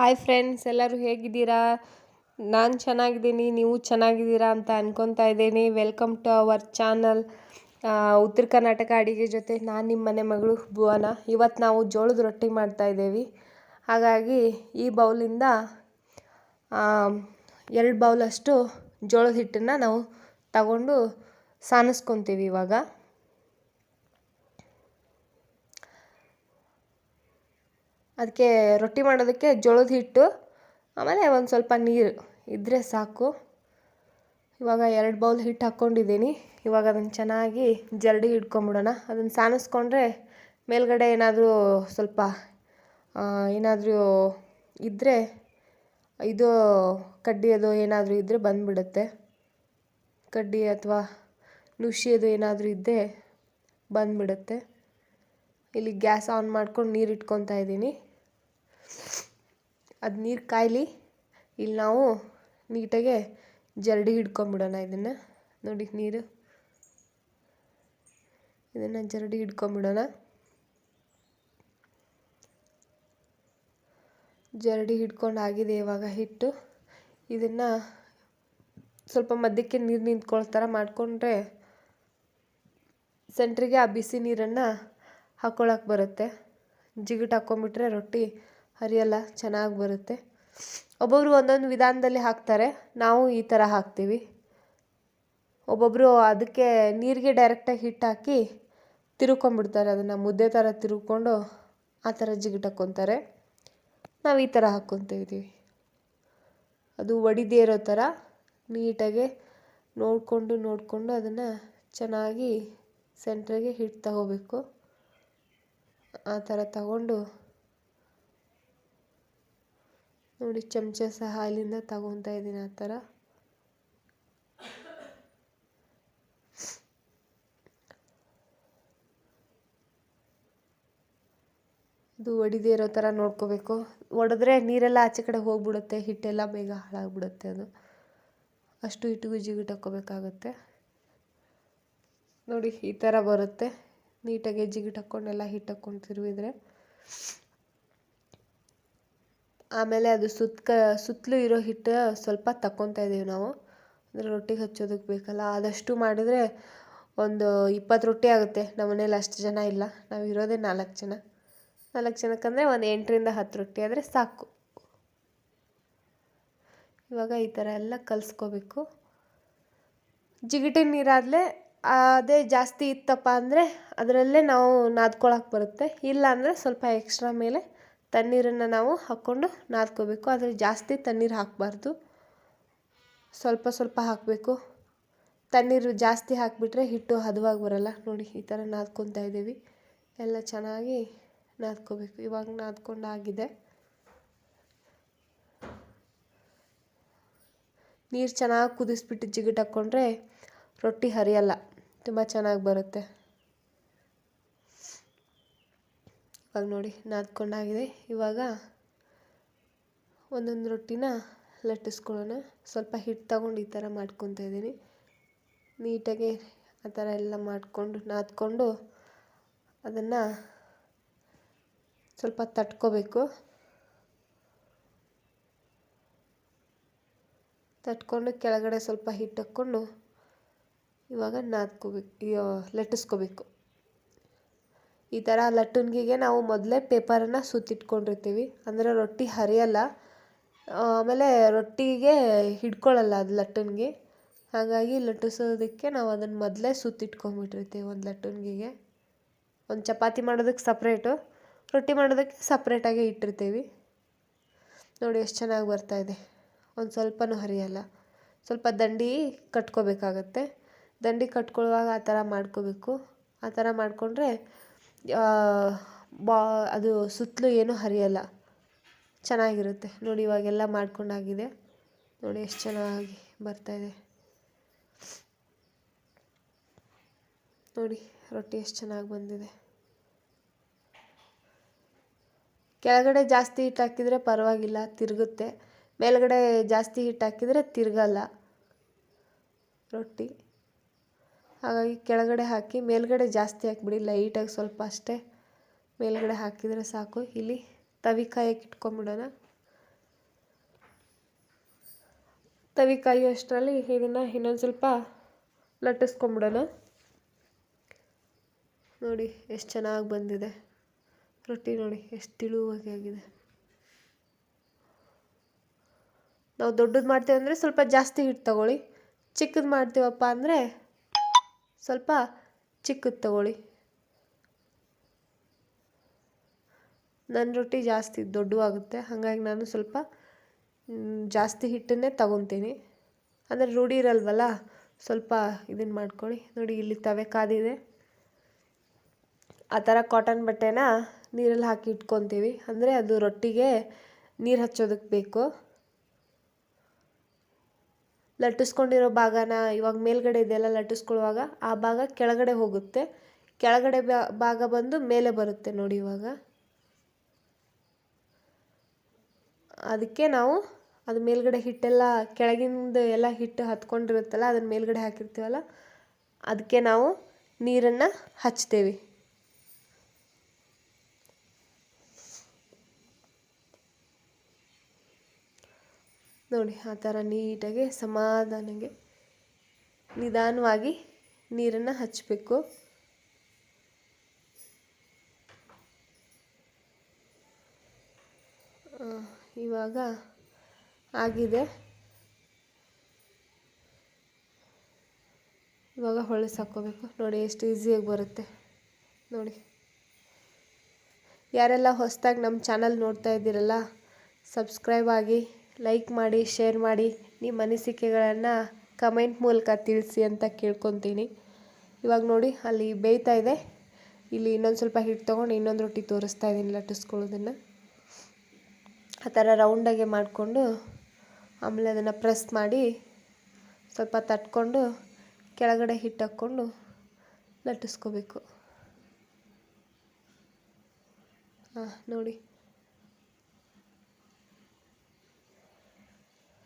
Hi friends ಎಲ್ಲರೂ ಹೇಗಿದ್ದೀರಾ? ನಾನು ಚೆನ್ನಾಗಿದ್ದೀನಿ, ನೀವು ಚೆನ್ನಾಗಿದ್ದೀರಾ? ಅಂತ ಅನ್ಕೊತಾ ಇದ್ದೀನಿ. ವೆಲ್ಕಮ್ ಟು ಅವರ್ ಚಾನಲ್ ಉತ್ತರ ಕರ್ನಾಟಕ ಅಡಿಗೆ ಜೊತೆ ನಾನು ನಿಮ್ಮ ಮನೆ ಮಗಳು ಭುವನ. ಇವತ್ತು ನಾವು ಜೋಳದ ರೊಟ್ಟಿ ಮಾಡ್ತಾ ಇದ್ದೀವಿ. ಹಾಗಾಗಿ ಈ ಬೌಲಿಂದ ಎರಡು ಬೌಲಷ್ಟು ಜೋಳದ ಹಿಟ್ಟನ್ನು ನಾವು ತಗೊಂಡು ಸಾನಿಸ್ಕೊತೀವಿ ಇವಾಗ. ಅದಕ್ಕೆ ರೊಟ್ಟಿ ಮಾಡೋದಕ್ಕೆ ಜೋಳದ ಹಿಟ್ಟು, ಆಮೇಲೆ ಒಂದು ಸ್ವಲ್ಪ ನೀರು. ಇದ್ದರೆ ಸಾಕು. ಇವಾಗ ಎರಡು ಬೌಲ್ ಹಿಟ್ಟು ಹಾಕ್ಕೊಂಡಿದ್ದೀನಿ. ಇವಾಗ ಅದನ್ನು ಚೆನ್ನಾಗಿ ಜರಡಿ ಹಿಡ್ಕೊಂಬಿಡೋಣ. ಅದನ್ನು ಸಾನಿಸ್ಕೊಂಡ್ರೆ ಮೇಲ್ಗಡೆ ಏನಾದರೂ ಸ್ವಲ್ಪ ಏನಾದರೂ ಇದ್ದರೆ ಇದು ಕಡ್ಡಿ ಅದು ಏನಾದರೂ ಇದ್ದರೆ ಬಂದುಬಿಡುತ್ತೆ. ಕಡ್ಡಿ ಅಥವಾ ನುಷಿಯದು ಏನಾದರೂ ಇದ್ದರೆ ಬಂದುಬಿಡುತ್ತೆ. ಇಲ್ಲಿ ಗ್ಯಾಸ್ ಆನ್ ಮಾಡ್ಕೊಂಡು ನೀರು ಇಟ್ಕೊತಾ ಇದ್ದೀನಿ. ಅದು ನೀರು ಕಾಯಲಿ. ಇಲ್ಲಿ ನಾವು ನೀಟಾಗೆ ಜರಡಿ ಹಿಡ್ಕೊಂಬಿಡೋಣ ಇದನ್ನು. ನೋಡಿ ನೀರು. ಇದನ್ನು ಜರಡಿ ಹಿಡ್ಕೊಂಬಿಡೋಣ. ಜರಡಿ ಹಿಡ್ಕೊಂಡು ಆಗಿದೆ ಇವಾಗ ಹಿಟ್ಟು. ಇದನ್ನು ಸ್ವಲ್ಪ ಮಧ್ಯಕ್ಕೆ ನೀರು ನಿಂತ್ಕೊಳ್ಳೋ ಥರ ಮಾಡಿಕೊಂಡ್ರೆ ಸೆಂಟ್ರಿಗೆ ಆ ಬಿಸಿ ನೀರನ್ನು ಹಾಕ್ಕೊಳಕ್ಕೆ ಬರುತ್ತೆ. ಜಿಗಿಟ್ ಹಾಕ್ಕೊಂಬಿಟ್ರೆ ರೊಟ್ಟಿ ಹರಿಯಲ್ಲ, ಚೆನ್ನಾಗಿ ಬರುತ್ತೆ. ಒಬ್ಬೊಬ್ಬರು ಒಂದೊಂದು ವಿಧಾನದಲ್ಲಿ ಹಾಕ್ತಾರೆ. ನಾವು ಈ ಥರ ಹಾಕ್ತೀವಿ. ಒಬ್ಬೊಬ್ಬರು ಅದಕ್ಕೆ ನೀರಿಗೆ ಡೈರೆಕ್ಟಾಗಿ ಹಿಟ್ಟು ಹಾಕಿ ತಿರುಕೊಂಡ್ಬಿಡ್ತಾರೆ ಅದನ್ನು ಮುದ್ದೆ ಥರ ತಿರುಕೊಂಡು ಆ ಥರ ಜಿಗಿಟ್ ಹಾಕ್ಕೊತಾರೆ. ನಾವು ಈ ಥರ ಹಾಕ್ಕೊತಿದ್ದೀವಿ ಅದು ಒಡಿದೇ ಇರೋ ಥರ ನೀಟಾಗೆ ನೋಡಿಕೊಂಡು ನೋಡಿಕೊಂಡು ಅದನ್ನು ಚೆನ್ನಾಗಿ ಸೆಂಟ್ರಿಗೆ ಹಿಟ್ಟು ತಗೋಬೇಕು ಆ ಥರ ತಗೊಂಡು ನೋಡಿ, ಚಮಚ ಸಹ ಇಲ್ಲಿಂದ ತಗೊತಾ ಇದ್ದೀನಿ ಆ ಥರ. ಇದು ಒಡಿದೇ ಇರೋ ಥರ ನೋಡ್ಕೋಬೇಕು. ಒಡೆದ್ರೆ ನೀರೆಲ್ಲ ಆಚೆ ಕಡೆ ಹೋಗ್ಬಿಡುತ್ತೆ, ಹಿಟ್ಟೆಲ್ಲ ಬೇಗ ಹಾಳಾಗ್ಬಿಡುತ್ತೆ ಅದು. ಅಷ್ಟು ಹಿಟ್ಟಿಗೂ ಜಿಗಿಟ್ ಹಾಕ್ಕೋಬೇಕಾಗತ್ತೆ. ನೋಡಿ, ಈ ಥರ ಬರುತ್ತೆ. ನೀಟಾಗಿ ಜಿಗಿಟ್ ಹಾಕ್ಕೊಂಡೆಲ್ಲ ಹಿಟ್ಟು ಹಾಕ್ಕೊಂಡು ತಿರುವಿದ್ರೆ. ಆಮೇಲೆ ಅದು ಸುತ್ತ ಸುತ್ತಲೂ ಇರೋ ಹಿಟ್ಟು ಸ್ವಲ್ಪ ತಕ್ಕೊತಾ ಇದ್ದೀವಿ ನಾವು. ಅಂದರೆ ರೊಟ್ಟಿಗೆ ಹಚ್ಚೋದಕ್ಕೆ ಬೇಕಲ್ಲ, ಆದಷ್ಟು ಮಾಡಿದರೆ ಒಂದು ಇಪ್ಪತ್ತು ರೊಟ್ಟಿ ಆಗುತ್ತೆ. ನಮ್ಮ ಮನೇಲಿ ಅಷ್ಟು ಜನ ಇಲ್ಲ, ನಾವು ಇರೋದೇ ನಾಲ್ಕು ಜನ. ನಾಲ್ಕು ಜನಕ್ಕಂದರೆ ಒಂದು ಎಂಟರಿಂದ ಹತ್ತು ರೊಟ್ಟಿ ಆದರೆ ಸಾಕು. ಇವಾಗ ಈ ಥರ ಎಲ್ಲ ಕಲಿಸ್ಕೋಬೇಕು. ಜಿಗಿಟಿನ ನೀರಾದಲೇ ಅದೇ ಜಾಸ್ತಿ ಇತ್ತಪ್ಪ ಅಂದರೆ ಅದರಲ್ಲೇ ನಾವು ನಾದ್ಕೊಳಕ್ಕೆ ಬರುತ್ತೆ. ಇಲ್ಲ ಅಂದರೆ ಸ್ವಲ್ಪ ಎಕ್ಸ್ಟ್ರಾ ಮೇಲೆ ತಣ್ಣೀರನ್ನು ನಾವು ಹಾಕ್ಕೊಂಡು ನಾದ್ಕೋಬೇಕು. ಆದರೆ ಜಾಸ್ತಿ ತಣ್ಣೀರು ಹಾಕಬಾರ್ದು. ಸ್ವಲ್ಪ ಸ್ವಲ್ಪ ಹಾಕಬೇಕು. ತಣ್ಣೀರು ಜಾಸ್ತಿ ಹಾಕಿಬಿಟ್ರೆ ಹಿಟ್ಟು ಹದವಾಗಿ ಬರಲ್ಲ. ನೋಡಿ, ಈ ಥರ ನಾದ್ಕೊತಾ ಇದ್ದೀವಿ. ಎಲ್ಲ ಚೆನ್ನಾಗಿ ನಾದ್ಕೋಬೇಕು. ಇವಾಗ ನಾದ್ಕೊಂಡಾಗಿದೆ. ನೀರು ಚೆನ್ನಾಗಿ ಕುದಿಸ್ಬಿಟ್ಟು ಜಿಗಿಟ್ ಹಾಕ್ಕೊಂಡ್ರೆ ರೊಟ್ಟಿ ಹರಿಯಲ್ಲ. ತುಂಬ ಚೆನ್ನಾಗಿ ಬರುತ್ತೆ. ಇವಾಗ ನೋಡಿ ನಾದ್ಕೊಂಡಾಗಿದೆ. ಇವಾಗ ಒಂದೊಂದು ರೊಟ್ಟಿನ ಲಟ್ಟಿಸ್ಕೊಳ್ಳೋಣ. ಸ್ವಲ್ಪ ಹಿಟ್ಟು ತಗೊಂಡು ಈ ಥರ ಮಾಡ್ಕೊತಾ ಇದ್ದೀನಿ. ನೀಟಾಗಿ ಆ ಥರ ಎಲ್ಲ ಮಾಡಿಕೊಂಡು ನಾದ್ಕೊಂಡು ಅದನ್ನು ಸ್ವಲ್ಪ ತಟ್ಕೋಬೇಕು. ತಟ್ಕೊಂಡು ಕೆಳಗಡೆ ಸ್ವಲ್ಪ ಹಿಟ್ಟು ಹಾಕ್ಕೊಂಡು ಇವಾಗ ನಾದ್ಕೋಬೇಕು, ಲಟ್ಟಿಸ್ಕೋಬೇಕು. ಈ ಥರ ಲಟ್ಟಣಿಗೆಗೆ ನಾವು ಮೊದಲೇ ಪೇಪರನ್ನು ಸುತ್ತಿಟ್ಕೊಂಡಿರ್ತೀವಿ. ಅಂದರೆ ರೊಟ್ಟಿ ಹರಿಯಲ್ಲ. ಆಮೇಲೆ ರೊಟ್ಟಿಗೆ ಹಿಡ್ಕೊಳ್ಳಲ್ಲ ಅದು ಲಟ್ಟಣಿಗೆ ಹಾಗಾಗಿ ಲಟ್ಟಿಸೋದಕ್ಕೆ ನಾವು ಅದನ್ನು ಮೊದಲೇ ಸುತ್ತಿಟ್ಕೊಂಡ್ಬಿಟ್ಟಿರ್ತೀವಿ ಒಂದು ಲಟ್ಟಣಿಗೆಗೆ ಒಂದು ಚಪಾತಿ ಮಾಡೋದಕ್ಕೆ ಸಪ್ರೇಟು, ರೊಟ್ಟಿ ಮಾಡೋದಕ್ಕೆ ಸಪ್ರೇಟಾಗಿ ಇಟ್ಟಿರ್ತೀವಿ. ನೋಡಿ ಎಷ್ಟು ಚೆನ್ನಾಗಿ ಬರ್ತಾಯಿದೆ ಒಂದು ಸ್ವಲ್ಪನೂ ಹರಿಯಲ್ಲ. ಸ್ವಲ್ಪ ದಂಡಿ ಕಟ್ಕೋಬೇಕಾಗತ್ತೆ. ದಂಡಿ ಕಟ್ಕೊಳ್ಳುವಾಗ ಆ ಥರ ಮಾಡ್ಕೋಬೇಕು. ಆ ಥರ ಮಾಡಿಕೊಂಡ್ರೆ ಬಾ, ಅದು ಸುತ್ತಲೂ ಏನೂ ಹರಿಯಲ್ಲ. ಚೆನ್ನಾಗಿರುತ್ತೆ. ನೋಡಿ, ಇವಾಗೆಲ್ಲ ಮಾಡ್ಕೊಂಡಾಗಿದೆ. ನೋಡಿ, ಎಷ್ಟು ಚೆನ್ನಾಗಿ ಬರ್ತಾಯಿದೆ ನೋಡಿ, ರೊಟ್ಟಿ ಎಷ್ಟು ಚೆನ್ನಾಗಿ ಬಂದಿದೆ. ಕೆಳಗಡೆ ಜಾಸ್ತಿ ಹಿಟ್ಟು ಹಾಕಿದರೆ ಪರವಾಗಿಲ್ಲ, ತಿರುಗುತ್ತೆ. ಮೇಲ್ಗಡೆ ಜಾಸ್ತಿ ಹಿಟ್ಟು ಹಾಕಿದರೆ ತಿರುಗಲ್ಲ. ರೊಟ್ಟಿ. ಹಾಗಾಗಿ ಕೆಳಗಡೆ ಹಾಕಿ, ಮೇಲ್ಗಡೆ ಜಾಸ್ತಿ ಹಾಕಿಬಿಡಿ, ಲೈಟಾಗಿ ಸ್ವಲ್ಪ ಅಷ್ಟೇ. ಮೇಲ್ಗಡೆ ಹಾಕಿದರೆ ಸಾಕು. ಇಲ್ಲಿ ತವಿಕಾಯಕ್ಕೆ ಇಟ್ಕೊಂಬಿಡೋಣ. ತವಿ ಕಾಯುವಷ್ಟರಲ್ಲಿ ಇದನ್ನು ಇನ್ನೊಂದು ಸ್ವಲ್ಪ ಲಟ್ಟಿಸ್ಕೊಂಬಿಡೋಣ. ನೋಡಿ, ಎಷ್ಟು ಚೆನ್ನಾಗಿ ಬಂದಿದೆ. ರೊಟ್ಟಿ ನೋಡಿ, ಎಷ್ಟು ತಿಳುವಾಗಿ ಆಗಿದೆ. ನಾವು ದೊಡ್ಡದು ಮಾಡ್ತೀವಿ ಅಂದರೆ ಸ್ವಲ್ಪ ಜಾಸ್ತಿ ಹಿಟ್ಟು ತಗೊಳ್ಳಿ. ಚಿಕ್ಕದು ಮಾಡ್ತೀವಪ್ಪ ಅಂದರೆ ಸ್ವಲ್ಪ ಚಿಕ್ಕದು ತಗೊಳ್ಳಿ. ನನ್ನ ರೊಟ್ಟಿ ಜಾಸ್ತಿ ದೊಡ್ಡವಾಗುತ್ತೆ ಹಾಗಾಗಿ ನಾನು ಸ್ವಲ್ಪ ಜಾಸ್ತಿ ಹಿಟ್ಟನ್ನೇ ತಗೊತೀನಿ. ಅಂದರೆ ರೂಢಿ ಇರಲ್ವಲ್ಲ, ಸ್ವಲ್ಪ ಇದನ್ನು ಮಾಡ್ಕೊಳ್ಳಿ. ನೋಡಿ, ಇಲ್ಲಿ ತವೆ ಕಾದಿದೆ. ಆ ಥರ ಕಾಟನ್ ಬಟ್ಟೆನ ನೀರಲ್ಲಿ ಹಾಕಿ ಇಟ್ಕೊತೀವಿ. ಅಂದರೆ ಅದು ರೊಟ್ಟಿಗೆ ನೀರು ಹಚ್ಚೋದಕ್ಕೆ ಬೇಕು. ಲಟ್ಟಿಸ್ಕೊಂಡಿರೋ ಭಾಗನ ಇವಾಗ ಮೇಲ್ಗಡೆ ಇದೆಲ್ಲ ಲಟ್ಟಿಸ್ಕೊಳ್ಳುವಾಗ, ಆ ಭಾಗ ಕೆಳಗಡೆ ಹೋಗುತ್ತೆ. ಕೆಳಗಡೆ ಭಾಗ ಬಂದು ಮೇಲೆ ಬರುತ್ತೆ ನೋಡಿ ಇವಾಗ. ಅದಕ್ಕೆ ನಾವು ಅದು ಮೇಲ್ಗಡೆ ಹಿಟ್ಟೆಲ್ಲ, ಕೆಳಗಿಂದ ಎಲ್ಲ ಹಿಟ್ಟು ಹತ್ಕೊಂಡಿರುತ್ತಲ್ಲ ಅದನ್ನ ಮೇಲ್ಗಡೆ ಹಾಕಿರ್ತೀವಲ್ಲ, ಅದಕ್ಕೆ ನಾವು ನೀರನ್ನು ಹಚ್ತೇವೆ. ನೋಡಿ, ಆ ಥರ ನೀಟಾಗಿ ಸಮಾಧಾನಗೆ ನಿಧಾನವಾಗಿ ನೀರನ್ನು ಹಚ್ಚಬೇಕು ಇವಾಗ ಆಗಿದೆ. ಇವಾಗ ಹೊಳೆ ಹಾಕ್ಕೋಬೇಕು ನೋಡಿ, ಎಷ್ಟು ಈಸಿಯಾಗಿ ಬರುತ್ತೆ. ನೋಡಿ. ಯಾರೆಲ್ಲ ಹೊಸದಾಗಿ ನಮ್ಮ ಚಾನಲ್ ನೋಡ್ತಾ ಇದ್ದೀರಲ್ಲ, ಸಬ್ಸ್ಕ್ರೈಬ್ ಆಗಿ. ಲೈಕ್ ಮಾಡಿ ಶೇರ್ ಮಾಡಿ ನಿಮ್ಮ ಅನಿಸಿಕೆಗಳನ್ನು ಕಮೆಂಟ್ ಮೂಲಕ ತಿಳಿಸಿ ಅಂತ ಕೇಳ್ಕೊತೀನಿ. ಇವಾಗ ನೋಡಿ, ಅಲ್ಲಿ ಬೇಯ್ತಾ ಇದೆ. ಇಲ್ಲಿ ಇನ್ನೊಂದು ಸ್ವಲ್ಪ ಹಿಟ್ಟು ತೊಗೊಂಡು ಇನ್ನೊಂದು ರೊಟ್ಟಿ ತೋರಿಸ್ತಾ ಇದ್ದೀನಿ ಲಟ್ಟಿಸ್ಕೊಳ್ಳೋದನ್ನು. ಆ ಥರ ರೌಂಡಾಗೆ ಮಾಡಿಕೊಂಡು ಆಮೇಲೆ ಅದನ್ನು ಪ್ರೆಸ್ ಮಾಡಿ ಸ್ವಲ್ಪ ತಟ್ಕೊಂಡು ಕೆಳಗಡೆ ಹಿಟ್ಟು ಹಾಕ್ಕೊಂಡು ಲಟ್ಟಿಸ್ಕೋಬೇಕು. ಹಾಂ ನೋಡಿ.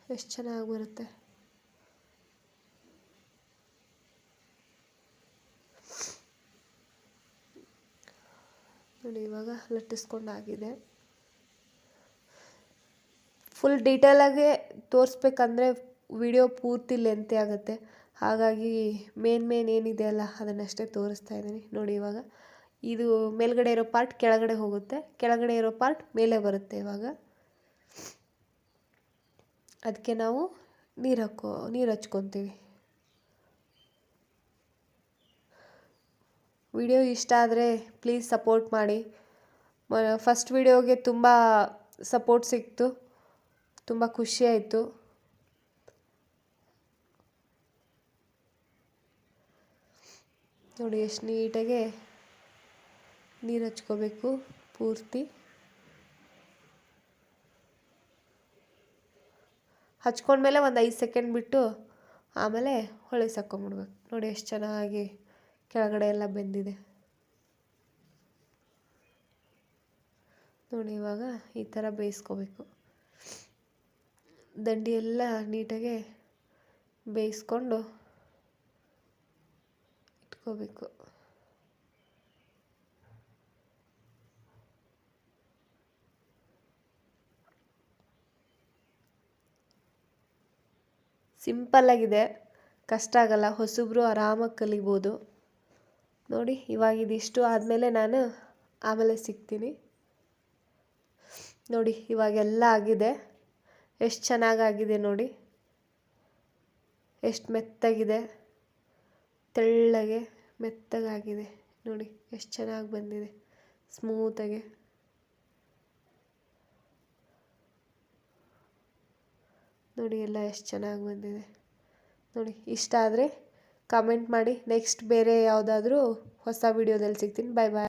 ಎಷ್ಟು ಚೆನ್ನಾಗಿ ಬರುತ್ತೆ ನೋಡಿ, ಇವಾಗ ಲಟ್ಟಿಸ್ಕೊಂಡಾಗಿದೆ ಫುಲ್ ಡೀಟೇಲಾಗೆ ತೋರಿಸ್ಬೇಕಂದ್ರೆ ವಿಡಿಯೋ ಪೂರ್ತಿ ಲೆಂತೆ ಆಗುತ್ತೆ. ಹಾಗಾಗಿ ಮೇನ್ ಮೇನ್ ಏನಿದೆ ಅಲ್ಲ, ಅದನ್ನಷ್ಟೇ ತೋರಿಸ್ತಾ ಇದ್ದೀನಿ. ನೋಡಿ, ಇವಾಗ ಇದು ಮೇಲ್ಗಡೆ ಇರೋ ಪಾರ್ಟ್ ಕೆಳಗಡೆ ಹೋಗುತ್ತೆ. ಕೆಳಗಡೆ ಇರೋ ಪಾರ್ಟ್ ಮೇಲೆ ಬರುತ್ತೆ ಇವಾಗ. ಅದಕ್ಕೆ ನಾವು ನೀರು ಹಾಕೋ, ನೀರು ಹಚ್ಕೊತೀವಿ. ವಿಡಿಯೋ ಇಷ್ಟ ಆದರೆ ಪ್ಲೀಸ್ ಸಪೋರ್ಟ್ ಮಾಡಿ. ಫಸ್ಟ್ ವಿಡಿಯೋಗೆ ತುಂಬ ಸಪೋರ್ಟ್ ಸಿಕ್ತು. ತುಂಬ ಖುಷಿಯಾಯಿತು ನೋಡಿ, ಎಷ್ಟು ನೀಟಾಗೆ ನೀರು ಹಚ್ಕೋಬೇಕು ಪೂರ್ತಿ. ಹಚ್ಕೊಂಡ್ಮೇಲೆ ಒಂದು ಐದು ಸೆಕೆಂಡ್ ಬಿಟ್ಟು ಆಮೇಲೆ ಹೊಳೆ ಹಾಕ್ಕೊಂಬಿಡ್ಬೇಕು ನೋಡಿ ಎಷ್ಟು ಚೆನ್ನಾಗಿ ಕೆಳಗಡೆ ಎಲ್ಲ ಬೆಂದಿದೆ. ನೋಡಿ ಇವಾಗ ಈ ಥರ ಬೇಯಿಸ್ಕೋಬೇಕು. ದಂಡಿ ಎಲ್ಲ ನೀಟಾಗೆ ಬೇಯಿಸ್ಕೊಂಡು ಇಟ್ಕೋಬೇಕು. ಸಿಂಪಲ್ಲಾಗಿದೆ ಕಷ್ಟ ಆಗಲ್ಲ. ಹೊಸಬ್ರು ಆರಾಮಾಗಿ ಕಲಿಬೋದು. ನೋಡಿ, ಇವಾಗ ಇದಿಷ್ಟು ಆದಮೇಲೆ ನಾನು ಆಮೇಲೆ ಸಿಗ್ತೀನಿ. ನೋಡಿ ಇವಾಗೆಲ್ಲ ಆಗಿದೆ. ಎಷ್ಟು ಚೆನ್ನಾಗಾಗಿದೆ ನೋಡಿ. ಎಷ್ಟು ಮೆತ್ತಗಿದೆ. ತೆಳ್ಳಗೆ ಮೆತ್ತಗಾಗಿದೆ. ನೋಡಿ, ಎಷ್ಟು ಚೆನ್ನಾಗಿ ಬಂದಿದೆ. ಸ್ಮೂತಾಗೆ ನೋಡಿ ಎಲ್ಲ ಎಷ್ಟು ಚೆನ್ನಾಗಿ ಬಂದಿದೆ. ನೋಡಿ, ಇಷ್ಟ ಆದರೆ ಕಮೆಂಟ್ ಮಾಡಿ. ನೆಕ್ಸ್ಟ್ ಬೇರೆ ಯಾವುದಾದ್ರೂ ಹೊಸ ವೀಡಿಯೋದಲ್ಲಿ ಸಿಗ್ತೀನಿ. ಬಾಯ್ ಬಾಯ್